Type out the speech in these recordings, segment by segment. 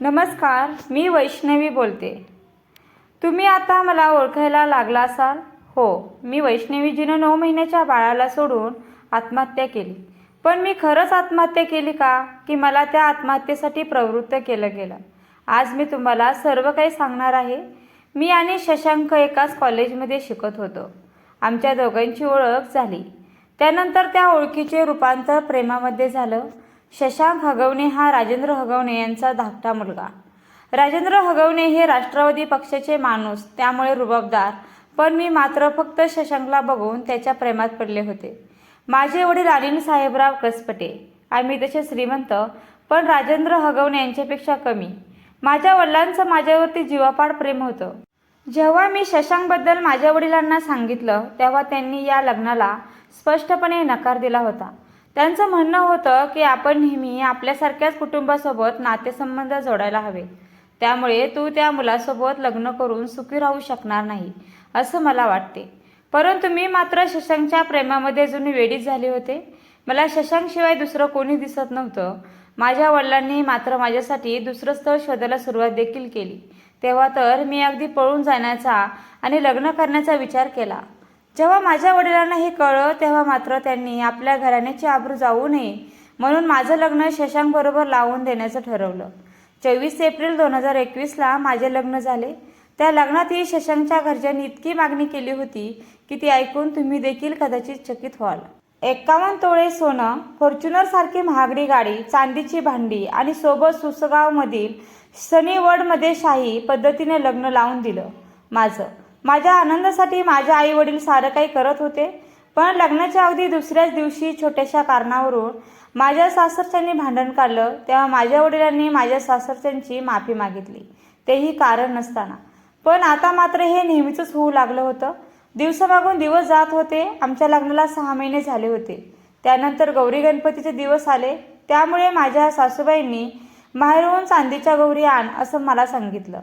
नमस्कार मी वैष्णवी बोलते. तुम्ही आता मला ओळखायला लागला असाल? हो मी वैष्णवीजीनं नऊ महिन्याच्या बाळाला सोडून आत्महत्या केली. पण मी खरंच आत्महत्या केली का? की मला त्या आत्महत्येसाठी प्रवृत्त केलं गेलं? आज मी तुम्हाला सर्व काही सांगणार आहे. मी आणि शशांक एकाच कॉलेजमध्ये शिकत होतो. आमच्या दोघांची ओळख झाली. त्यानंतर त्या ओळखीचे रूपांतर प्रेमामध्ये झालं. शशांक हगवणे हा राजेंद्र हगवणे यांचा धाकटा मुलगा. राजेंद्र हगवणे हे राष्ट्रवादी पक्षाचे माणूस त्यामुळे रुबाबदार. पण मी मात्र फक्त शशांकला बघून त्याच्या प्रेमात पडले होते. माझे वडील अनिल साहेबराव कसपटे. आम्ही तसे श्रीमंत पण राजेंद्र हगवणे यांच्यापेक्षा कमी. माझ्या वडिलांचं माझ्यावरती जीवापाड प्रेम होतं. जेव्हा मी शशांकबद्दल माझ्या वडिलांना सांगितलं तेव्हा त्यांनी या लग्नाला स्पष्टपणे नकार दिला होता. त्यांचं म्हणणं होतं की आपण नेहमी आपल्यासारख्याच कुटुंबासोबत नातेसंबंध जोडायला हवे. त्यामुळे तू त्या मुलासोबत लग्न करून सुखी राहू शकणार नाही असं मला वाटते. परंतु मी मात्र शशांकच्या प्रेमामध्ये जुनी वेडीच झाले होते. मला शशांकशिवाय दुसरं कोणी दिसत नव्हतं. माझ्या वडिलांनी मात्र माझ्यासाठी दुसरं स्थळ शोधायला सुरुवात देखील केली. तेव्हा तर मी अगदी पळून जाण्याचा आणि लग्न करण्याचा विचार केला. जेव्हा माझ्या वडिलांना हे कळलं तेव्हा मात्र त्यांनी आपल्या घराण्याची आबरू जाऊ नये म्हणून माझं लग्न शशांकबरोबर लावून देण्याचं ठरवलं. चोवीस एप्रिल दोन हजार एकवीसला माझे लग्न झाले. त्या लग्नातही शशांकच्या घरच्यांनी इतकी मागणी केली होती की ती ऐकून तुम्ही देखील कदाचित चकित व्हाल. एक्कावन्न तोळे सोनं फॉर्च्युनर सारखी महागडी गाडी चांदीची भांडी आणि सोबत सुसगावमधील सनीवडमध्ये शाही पद्धतीने लग्न लावून दिलं. माझं माझ्या आनंदासाठी माझे आई वडील सारं काही करत होते पण लग्नाच्या अगदी दुसऱ्याच दिवशी छोट्याशा कारणावरून माझ्या सासरच्यांनी भांडण काढलं तेव्हा माझ्या वडिलांनी माझ्या सासरच्यांची माफी मागितली. तेही कारण नसताना. पण आता मात्र हे नेहमीचंच होऊ लागलं होतं. दिवसामागून दिवस जात होते आमच्या लग्नाला सहा महिने झाले होते. त्यानंतर गौरी गणपतीचे दिवस आले त्यामुळे माझ्या सासूबाईंनी माहेरहून चांदीच्या गौरी आण असं मला सांगितलं.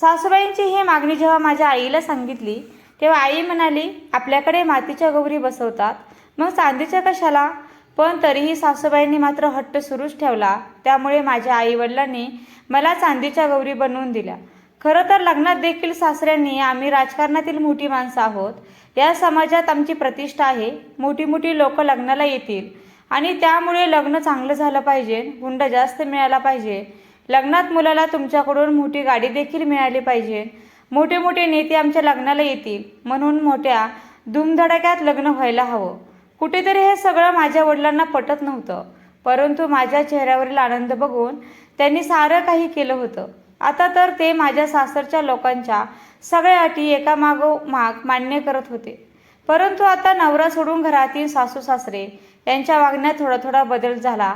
सासूबाईंची ही मागणी जेव्हा माझ्या आईला सांगितली तेव्हा आई म्हणाली आपल्याकडे मातीच्या गौरी बसवतात. मग चांदीच्या कशाला? पण तरीही सासूबाईंनी मात्र हट्ट सुरूच ठेवला. त्यामुळे माझ्या आईवडिलांनी मला चांदीच्या गौरी बनवून दिल्या. खरं तर लग्नात देखील सासऱ्यांनी आम्ही राजकारणातील मोठी माणसं आहोत. या समाजात आमची प्रतिष्ठा आहे. मोठी मोठी लोक लग्नाला येतील. आणि त्यामुळे लग्न चांगलं झालं पाहिजे. हुंडा जास्त मिळाला पाहिजे. लग्नात मुलाला तुमच्याकडून मोठी गाडी देखील मिळाली पाहिजे. मोठे मोठे नेते आमच्या लग्नाला येतील. म्हणून मोठ्या धूमधडाक्यात लग्न व्हायला हवं. कुठेतरी हे सगळं माझ्या वडिलांना पटत नव्हतं. परंतु माझ्या चेहऱ्यावरील आनंद बघून त्यांनी सारं काही केलं होतं. आता तर ते माझ्या सासरच्या लोकांच्या सगळ्या अटी एकामागोमाग मान्य करत होते. परंतु आता नवरा सोडून घरातील सासू सासरे यांच्या वागण्यात थोडा थोडा बदल झाला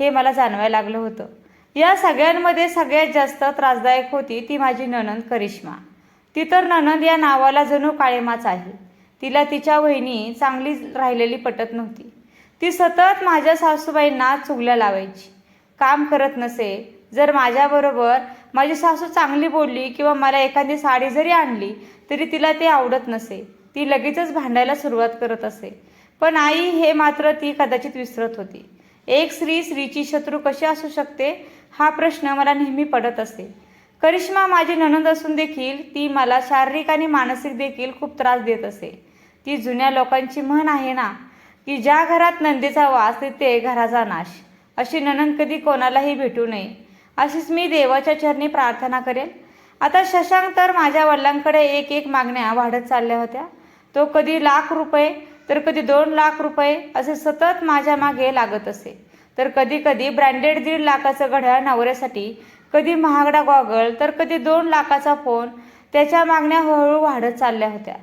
हे मला जाणवायला लागलं होतं. या सगळ्यांमध्ये सगळ्यात जास्त त्रासदायक होती ती माझी ननंद करिश्मा. ती तर ननंद या नावाला जणू काळेमाच आहे. तिला तिच्या वहिनी चांगली राहिलेली पटत नव्हती. ती सतत माझ्या सासूबाईंना चुगल्या लावायची. काम करत नसे जर माझ्याबरोबर माझी सासू चांगली बोलली किंवा मला एखादी साडी जरी आणली तरी तिला ते आवडत नसे. ती लगेचच भांडायला सुरुवात करत असे. पण आई हे मात्र ती कदाचित विसरत होती. एक स्त्री स्त्रीची शत्रू कशी असू शकते? हा प्रश्न मला नेहमी पडत असे करिश्मा माझी ननंद असून देखील ती मला शारीरिक आणि मानसिक देखील खूप त्रास देत असे. ती जुन्या लोकांची म्हण आहे ना की ज्या घरात नंदीचा वास तिथे घराचा नाश. अशी ननंद कधी कोणालाही भेटू नये. अशीच मी देवाच्या चरणी प्रार्थना करेल आता शशांक तर माझ्या वडिलांकडे एक एक मागण्या वाढत चालल्या होत्या. तो कधी लाख रुपये तर कधी दोन लाख रुपये असे सतत माझ्या मागे लागत असे. तर कधी कधी ब्रँडेड दीड लाखाचं घड्याळ नवऱ्यासाठी कधी महागडा गॉगल तर कधी दोन लाखाचा फोन त्याच्या मागण्या हळूहळू वाढत चालल्या होत्या.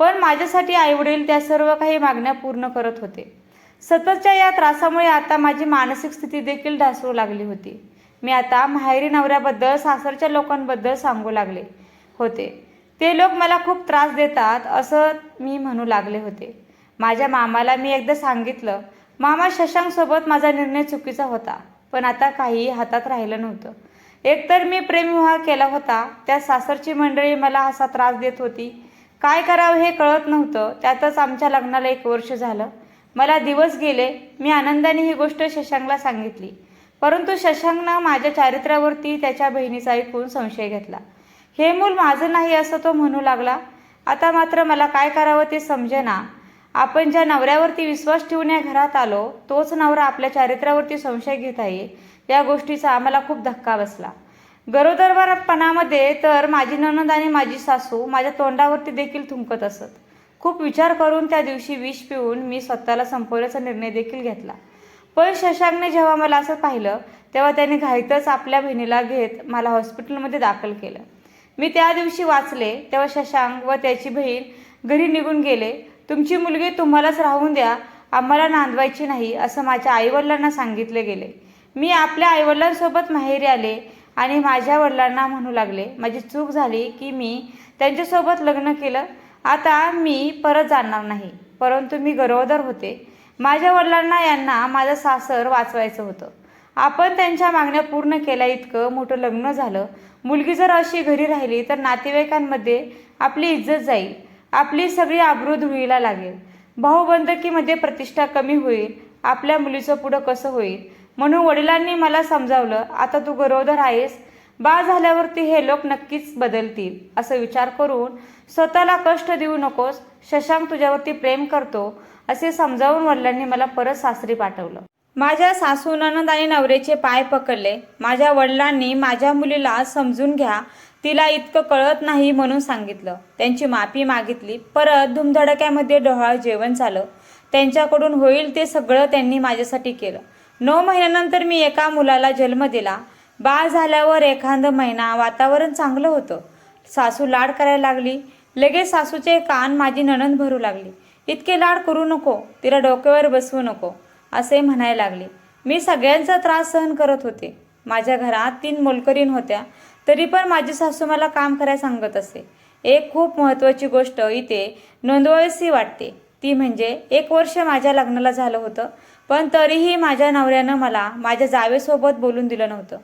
पण माझ्यासाठी आईवडील त्या सर्व काही मागण्या पूर्ण करत होते. सततच्या या त्रासामुळे आता माझी मानसिक स्थिती देखील ढासळू लागली होती. मी आता माहेरी नवऱ्याबद्दल सासरच्या लोकांबद्दल सांगू लागले होते. ते लोक मला खूप त्रास देतात असं मी म्हणू लागले होते. माझ्या मामाला मी एकदा सांगितलं मामा शशांकसोबत माझा निर्णय चुकीचा होता पण आता काही हातात राहिलं नव्हतं. एकतर मी प्रेमविवाह केला होता त्या सासरची मंडळी मला असा त्रास देत होती. काय करावं हे कळत नव्हतं त्यातच आमच्या लग्नाला एक वर्ष झालं. मला दिवस गेले मी आनंदाने ही गोष्ट शशांकला सांगितली. परंतु शशांकनं माझ्या चारित्र्यावरती त्याच्या बहिणीचा ऐकून संशय घेतला. हे मूल माझं नाही असं तो म्हणू लागला. आता मात्र मला काय करावं ते समजेना. आपण ज्या नवऱ्यावरती विश्वास ठेवून या घरात आलो तोच नवरा आपल्या चारित्र्यावरती संशय घेत आहे या गोष्टीचा आम्हाला खूप धक्का बसला. गरोदरपणामध्ये तर माझी ननद आणि माझी सासू माझ्या तोंडावरती देखील थुंकत असत. खूप विचार करून त्या दिवशी विष पिऊन मी स्वतःला संपवण्याचा निर्णय देखील घेतला. पण शशांकने जेव्हा मला असं पाहिलं तेव्हा त्याने घाईतच आपल्या बहिणीला घेत मला हॉस्पिटलमध्ये दाखल केलं. मी त्या दिवशी वाचले तेव्हा शशांक व त्याची बहीण घरी निघून गेले. तुमची मुलगी तुम्हालाच राहून द्या आम्हाला नांदवायची नाही असं माझ्या आईवडिलांना सांगितले गेले. मी आपल्या आईवडिलांसोबत माहेरी आले आणि माझ्या वडिलांना म्हणू लागले माझी चूक झाली की मी त्यांच्यासोबत लग्न केलं. आता मी परत जाणार नाही परंतु मी गरोदर होते. माझ्या वडिलांना यांना माझं सासर वाचवायचं होतं. आपण त्यांच्या मागण्या पूर्ण केल्या इतकं मोठं लग्न झालं. मुलगी जर अशी घरी राहिली तर नातेवाईकांमध्ये आपली इज्जत जाईल. आपली सगळी आबरू धुळीला लागेल. भाऊबंदकीमध्ये प्रतिष्ठा कमी होईल. आपल्या मुलीचं पुढं कसं होईल? म्हणून वडिलांनी मला समजावलं आता तू गरोदर आहेस. बाळ झाल्यावरती हे लोक नक्कीच बदलतील. असं विचार करून स्वतःला कष्ट देऊ नकोस. शशांक तुझ्यावरती प्रेम करतो. असे समजावून वडिलांनी मला परत सासरी पाठवलं. माझ्या सासू ननंद आणि नवरेचे पाय पकडले. माझ्या वडिलांनी माझ्या मुलीला समजून घ्या. तिला इतकं कळत नाही म्हणून सांगितलं. त्यांची माफी मागितली. परत धुमधडक्यामध्ये डोहाळ जेवण झालं. त्यांच्याकडून होईल ते सगळं त्यांनी माझ्यासाठी केलं. नऊ महिन्यानंतर मी एका मुलाला जन्म दिला. बाळ झाल्यावर एखादं महिना वातावरण चांगलं होतं. सासू लाड करायला लागली. लगेच सासूचे कान माझी नणंद भरू लागली. इतके लाड करू नको. तिला डोक्यावर बसवू नको. असे म्हणायला लागले. मी सगळ्यांचा त्रास सहन करत होते. माझ्या घरात तीन मोलकरीण होत्या. तरी पण माझी सासू मला काम करायला सांगत असे. एक खूप महत्त्वाची गोष्ट इथे नोंदवायची वाटते. ती म्हणजे एक वर्ष माझ्या लग्नाला झालं होतं पण तरीही माझ्या नवऱ्यानं मला माझ्या जावेसोबत बोलून दिलं नव्हतं.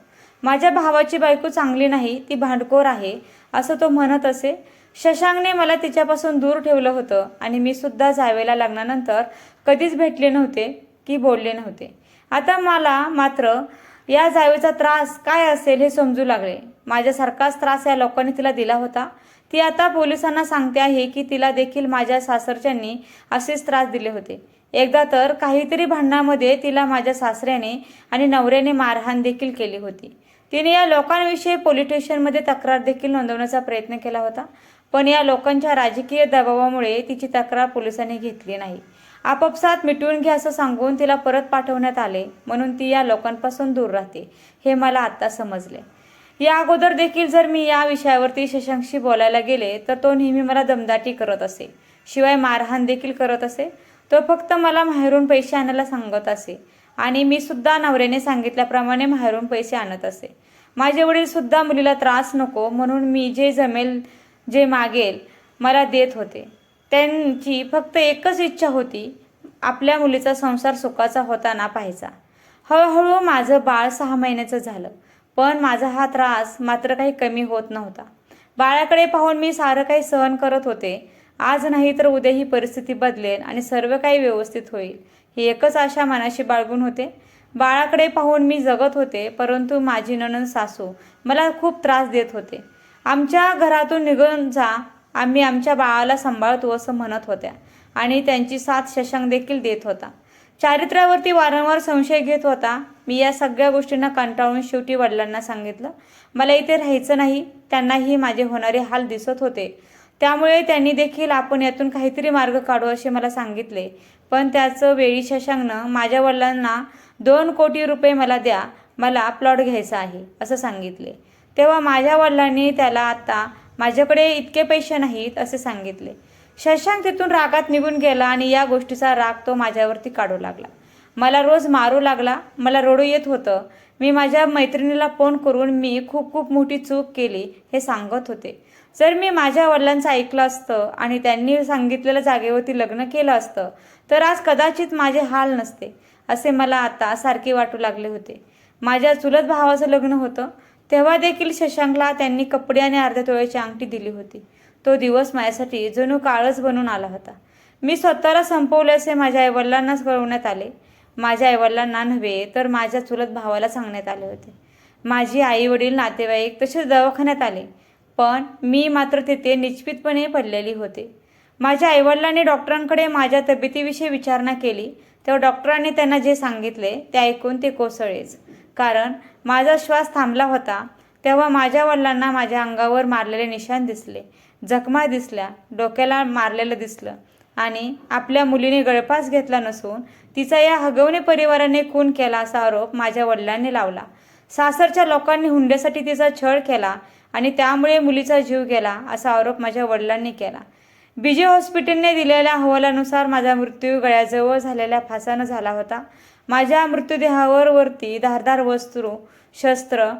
माझ्या भावाची बायको चांगली नाही ती भांडखोर आहे असं तो म्हणत असे. शशांकने मला तिच्यापासून दूर ठेवलं होतं आणि मी सुद्धा जावेला लग्नानंतर कधीच भेटले नव्हते की बोलले नव्हते. आता मला मात्र या जावेचा त्रास काय असेल हे समजू लागले. माझ्यासारखाच त्रास या लोकांनी तिला दिला होता. ती आता पोलिसांना सांगते आहे की तिला देखील माझ्या सासरच्यांनी असेच त्रास दिले होते. एकदा तर काहीतरी भांडणामध्ये तिला माझ्या सासऱ्याने आणि नवऱ्याने मारहाण देखील केली होती. तिने या लोकांविषयी पोलीस स्टेशनमध्ये तक्रार देखील नोंदवण्याचा प्रयत्न केला होता. पण या लोकांच्या राजकीय दबावामुळे तिची तक्रार पोलिसांनी घेतली नाही. आपापसात मिटवून घ्या असं सांगून तिला परत पाठवण्यात आले म्हणून ती या लोकांपासून दूर राहते हे मला आत्ता समजले. या अगोदर देखील जर मी या विषयावरती शशांकशी बोलायला गेले तर तो नेहमी मला दमदाटी करत असे. शिवाय मारहाण देखील करत असे. तो फक्त मला माहेरून पैसे आणायला सांगत असे. आणि मी सुद्धा नवऱ्याने सांगितल्याप्रमाणे माहेरून पैसे आणत असे. माझे वडील सुद्धा मुलीला त्रास नको म्हणून मी जे जमेल जे मागेल मला देत होते. त्यांची फक्त एकच इच्छा होती आपल्या मुलीचा संसार सुखाचा होताना पाहायचा. हळूहळू माझं बाळ सहा महिन्याचं झालं. पण माझा हा त्रास मात्र काही कमी होत नव्हता. बाळाकडे पाहून मी सारं काही सहन करत होते. आज नाही तर उद्या ही परिस्थिती बदलेल आणि सर्व काही व्यवस्थित होईल ही एकच आशा मनाशी बाळगून होते. बाळाकडे पाहून मी जगत होते परंतु माझी नणंद सासू मला खूप त्रास देत होते. आमच्या घरातून निघून जा आम्ही आमच्या बाळाला सांभाळतो असं म्हणत होत्या आणि त्यांची साथ शशांक देखील देत होता. चारित्र्यावरती वारंवार संशय घेत होता. मी या सगळ्या गोष्टींना कंटाळून शेवटी वडिलांना सांगितलं. मला इथे राहायचं नाही. त्यांनाही माझे होणारे हाल दिसत होते. त्यामुळे त्यांनी देखील आपण यातून काहीतरी मार्ग काढू असे मला सांगितले. पण त्याचं वेळी शशांकनं माझ्या वडिलांना दोन कोटी रुपये मला द्या. मला प्लॉट घ्यायचा आहे असं सांगितले. तेव्हा माझ्या वडिलांनी त्याला आता माझ्याकडे इतके पैसे नाहीत असे सांगितले. शशांक तिथून रागात निघून गेला आणि या गोष्टीचा राग तो माझ्यावरती काढू लागला. मला रोज मारू लागला मला रडू येत होतं. मी माझ्या मैत्रिणीला फोन करून मी खूप खूप मोठी चूक केली हे सांगत होते. जर मी माझ्या वडिलांचं ऐकलं असतं आणि त्यांनी सांगितलेल्या जागेवरती लग्न केलं असतं तर आज कदाचित माझे हाल नसते असे मला आता सारखे वाटू लागले होते. माझ्या चुलत भावाचं लग्न होतं तेव्हा देखील शशांकला त्यांनी कपडे आणि अर्ध्या तोळ्याची अंगठी दिली होती. तो दिवस माझ्यासाठी जणू काळच बनून आला होता. मी स्वतःला संपवले असे माझ्या आईवडिलांनाच कळवण्यात आले. माझ्या आईवडिलांना नव्हे तर माझ्या चुलत भावाला सांगण्यात आले होते. माझी आई वडील नातेवाईक तसेच दवाखान्यात आले पण मी मात्र तिथे निश्चितपणे पडलेली होते. माझ्या आईवडिलांनी डॉक्टरांकडे माझ्या तब्येतीविषयी विचारणा केली. तेव्हा डॉक्टरांनी त्यांना जे सांगितले ते ऐकून ते कोसळेच कारण माझा श्वास थांबला होता तेव्हा माझ्या वडिलांना माझ्या अंगावर मारलेले निशाण दिसले. जखमा दिसल्या डोक्याला मारलेलं दिसलं आणि आपल्या मुलीने गळफास घेतला नसून तिचा या हगवणे परिवाराने खून केला असा आरोप माझ्या वडिलांनी लावला. सासरच्या लोकांनी हुंड्यासाठी तिचा छळ केला आणि त्यामुळे मुलीचा जीव गेला असा आरोप माझ्या वडिलांनी केला. बीजे हॉस्पिटलने दिलेल्या अहवालानुसार माझा मृत्यू गळ्याजवळ झालेल्या फासानं झाला होता. माझ्या मृत्यूदेहावर वरती धारदार वस्त्र शस्त्र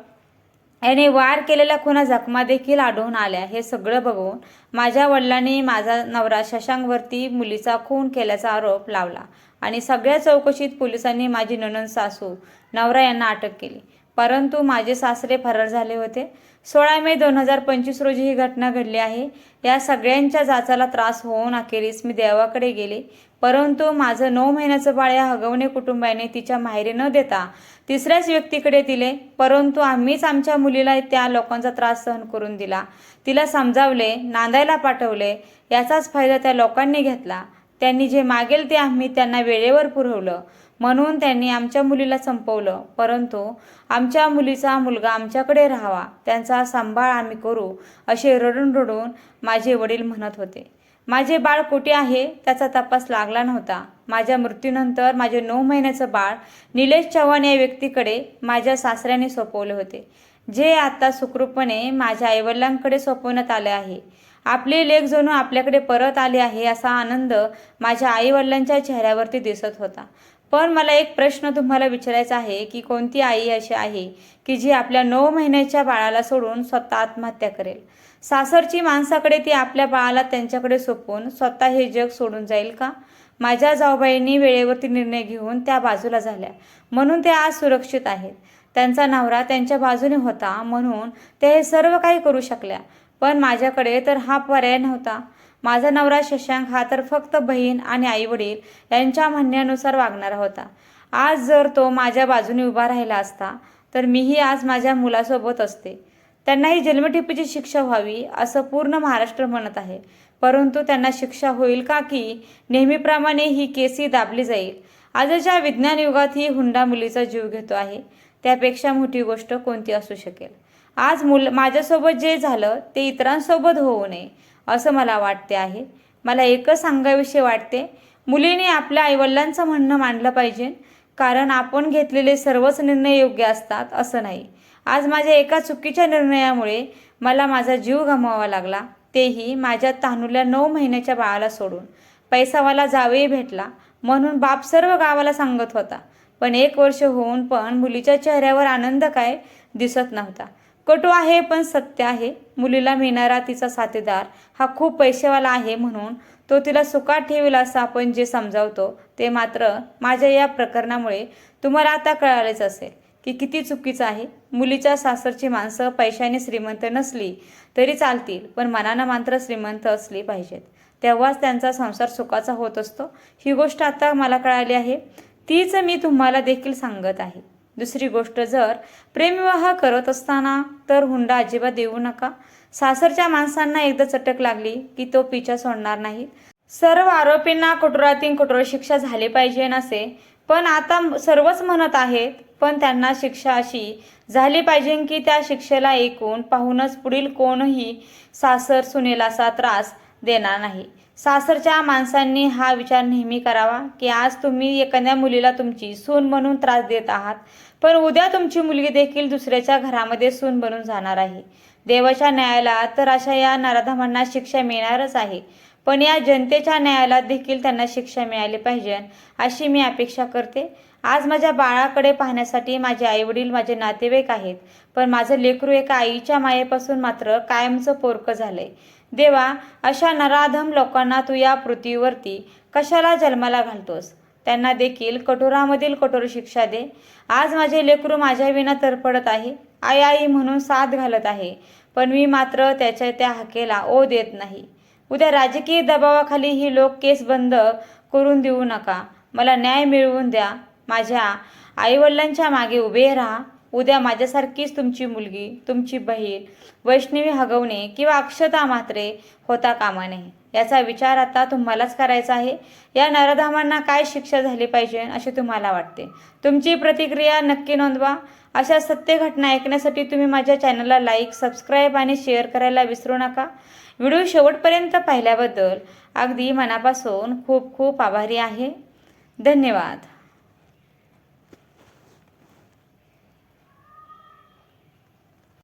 याने वार केलेल्या खुना जखमा देखील आढळून आल्या. हे सगळं बघून माझ्या वडिलांनी माझा नवरा शशांकवरती मुलीचा खून केल्याचा आरोप लावला आणि सगळ्या चौकशीत पोलिसांनी माझी ननंद सासू नवरा यांना अटक केली. परंतु माझे सासरे फरार झाले होते. सोळा मे दोन हजार पंचवीस रोजी ही घटना घडली आहे. या सगळ्यांच्या जाचाला त्रास होऊन अखेरीस मी देवाकडे गेले. परंतु माझं नऊ महिन्याचं बाळ या हगवणे कुटुंबाने तिच्या माहेरी न देता तिसऱ्याच व्यक्तीकडे दिले. परंतु आम्हीच आमच्या मुलीला त्या लोकांचा त्रास सहन करून दिला. तिला समजावले नांदायला पाठवले. याचाच फायदा त्या लोकांनी घेतला. त्यांनी जे मागेल ते आम्ही त्यांना वेळेवर पुरवलं. म्हणून त्यांनी आमच्या मुलीला संपवलं. परंतु आमच्या मुलीचा मुलगा आमच्याकडे राहावा. त्यांचा सांभाळ आम्ही करू असे रडून रडून माझे वडील म्हणत होते. माझे बाळ कुठे आहे त्याचा तपास लागला नव्हता. माझ्या मृत्यूनंतर माझे नऊ महिन्याचं बाळ निलेश चव्हाण या व्यक्तीकडे माझ्या सासऱ्याने सोपवले होते. जे आता सुखरूपपणे माझ्या आईवडिलांकडे सोपवण्यात आले आहे. आपले लेख जणू आपल्याकडे परत आले आहे असा आनंद माझ्या आईवडिलांच्या चेहऱ्यावरती दिसत होता. पण मला एक प्रश्न तुम्हाला विचारायचा आहे की कोणती आई अशी आहे की जी आपल्या नऊ महिन्याच्या बाळाला सोडून स्वतः आत्महत्या करेल? सासरची माणसाकडे ती आपल्या बाळाला त्यांच्याकडे सोपवून स्वतः हे जग सोडून जाईल का? माझ्या जाऊबाईंनी वेळेवरती निर्णय घेऊन त्या बाजूला झाल्या. म्हणून त्या आज सुरक्षित आहेत. त्यांचा नवरा त्यांच्या बाजूने होता म्हणून त्या हे सर्व काही करू शकल्या. पण माझ्याकडे तर हा पर्याय नव्हता. माझा नवरा शशांक हा तर फक्त बहीण आणि आईवडील यांच्या म्हणण्यानुसार वागणारा होता. आज जर तो माझ्या बाजूने उभा राहिला असता तर मीही आज माझ्या मुलासोबत असते. त्यांनाही जन्मठेपीची शिक्षा व्हावी असं पूर्ण महाराष्ट्र म्हणत आहे. परंतु त्यांना शिक्षा होईल का की? नेहमीप्रमाणे ही केसी दाबली जाईल. आजच्या विज्ञान युगात ही हुंडा मुलीचा जीव घेतो आहे. त्यापेक्षा मोठी गोष्ट कोणती असू शकेल? आज मुल माझ्यासोबत जे झालं ते इतरांसोबत होऊ नये असं मला वाटते आहे. मला एकच सांगाविषयी वाटते मुलीने आपल्या आईवडिलांचं म्हणणं मांडलं पाहिजे कारण आपण घेतलेले सर्वच निर्णय योग्य असतात असं नाही. आज माझ्या एका चुकीच्या निर्णयामुळे मला माझा जीव गमवावा लागला. तेही माझ्या तहानूल्या नऊ महिन्याच्या बाळाला सोडून. पैसावाला जावेही भेटला म्हणून बाप सर्व गावाला सांगत होता. पण एक वर्ष होऊन पण मुलीच्या चेहऱ्यावर आनंद काय दिसत नव्हता. कटू आहे पण सत्य आहे. मुलीला मिळणारा तिचा साथीदार हा खूप पैसेवाला आहे म्हणून तो तिला सुखात ठेवेल असं आपण जे समजावतो ते मात्र माझ्या या प्रकरणामुळे तुम्हाला आता कळालेच असेल की किती चुकीचं आहे. मुलीच्या सासरची माणसं पैशाने श्रीमंत नसली तरी चालतील पण मनानं मात्र श्रीमंत असली पाहिजेत. तेव्हाच त्यांचा संसार सुखाचा होत असतो. ही गोष्ट आता मला कळाली आहे. तीच मी तुम्हाला देखील सांगत आहे. दुसरी गोष्ट जर प्रेमविवाह करत असताना तर हुंडा अजिबात देऊ नका. सासरच्या माणसांना एकदा चटक लागली की तो पिछा सोडणार नाही. सर्व आरोपींना कठोरातील कठोर शिक्षा झाली पाहिजे नसे पण आता सर्वच म्हणत आहेत पण त्यांना शिक्षा अशी झाली पाहिजे की त्या शिक्षेला ऐकून पाहूनच पुढील कोणही सासर सुनेला असा त्रास देणार नाही. सासरच्या माणसांनी हा विचार नेहमी करावा की आज तुम्ही एखाद्या मुलीला तुमची सून म्हणून त्रास देत आहात पण उद्या तुमची मुलगी देखील दुसऱ्याच्या घरामध्ये सून बनून जाणार आहे. देवाच्या न्यायाला तर अशा या नराधमांना शिक्षा मिळणारच आहे पण या जनतेच्या न्यायाला देखील त्यांना शिक्षा मिळाली पाहिजे अशी मी अपेक्षा करते. आज माझ्या बाळाकडे पाहण्यासाठी माझे आईवडील माझे नातेवाईक आहेत. पण माझं लेकरू एका आईच्या मायेपासून मात्र कायमचं पोरकं झालंय. देवा अशा नराधम लोकांना तू या पृथ्वीवरती कशाला जन्माला घालतोस? त्यांना देखील कठोरामधील कठोर शिक्षा दे. आज माझे लेकरू माझ्या विना तरपडत आहे. आई आई म्हणून साथ घालत आहे. पण मी मात्र त्याच्या त्या हाकेला ओ देत नाही. उद्या राजकीय दबावाखाली ही लोक केस बंद करून देऊ नका. मला न्याय मिळवून द्या. माझ्या आईवडिलांच्या मागे उभे राहा. उद्या माझ्यासारखीच तुमची मुलगी तुमची बहीण वैष्णवी हगवणे किंवा अक्षता मात्रे होता कामा नये. याचा विचार आता तुम्हालाच करायचा आहे. या नरधामांना काय शिक्षा झाली पाहिजे असे तुम्हाला वाटते? तुमची प्रतिक्रिया नक्की नोंदवा. अशा सत्य घटना ऐकण्यासाठी तुम्ही माझ्या चॅनलला लाईक सबस्क्राईब आणि शेअर करायला विसरू नका. व्हिडिओ शेवटपर्यंत पाहिल्याबद्दल अगदी मनापासून खूप खूप आभारी आहे. धन्यवाद.